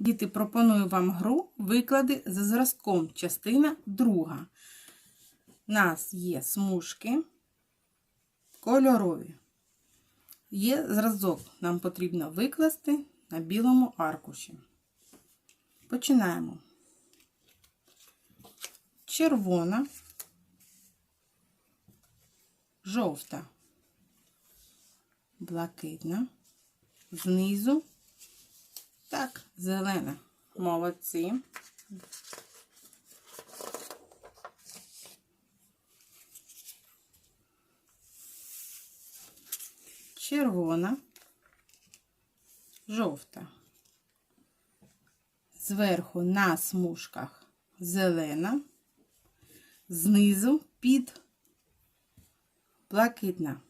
Діти, пропоную вам гру виклади за зразком. Частина друга. У нас є смужки кольорові. Є зразок, нам потрібно викласти на білому аркуші. Починаємо. Червона, жовта, блакитна, знизу так, зелена. Молодці. Червона, жовта. Зверху на смужках зелена, знизу під блакитна.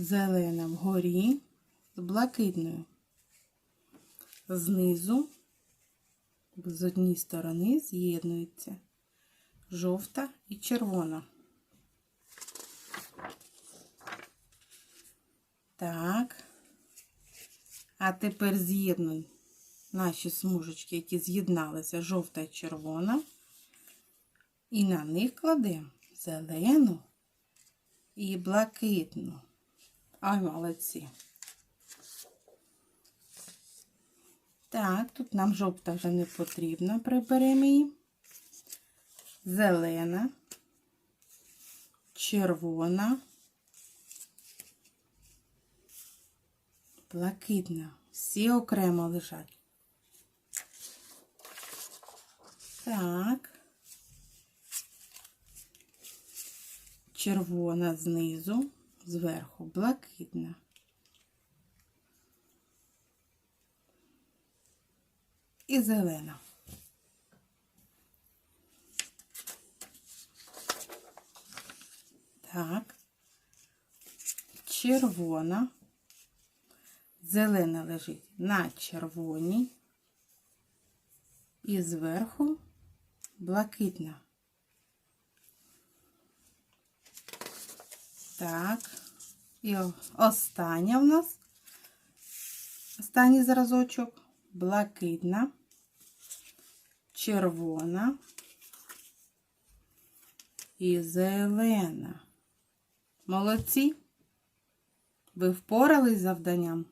Зелена вгорі з блакитною. Знизу з однієї сторони з'єднується жовта і червона. Так. А тепер з'єднуй наші смужечки, які з'єдналися жовта і червона. І на них кладемо зелену і блакитну. Ай, молодці. Так, тут нам жовта вже не потрібна, приберемо її. Зелена, червона, блакитна. Всі окремо лежать. Так. Червона знизу зверху блакитна. І зелена. Так, червона, зелена лежить на червоній і зверху блакитна. Так, і остання в нас, останній зразочок, блакитна, червона і зелена. Молодці. Ви впорались з завданням?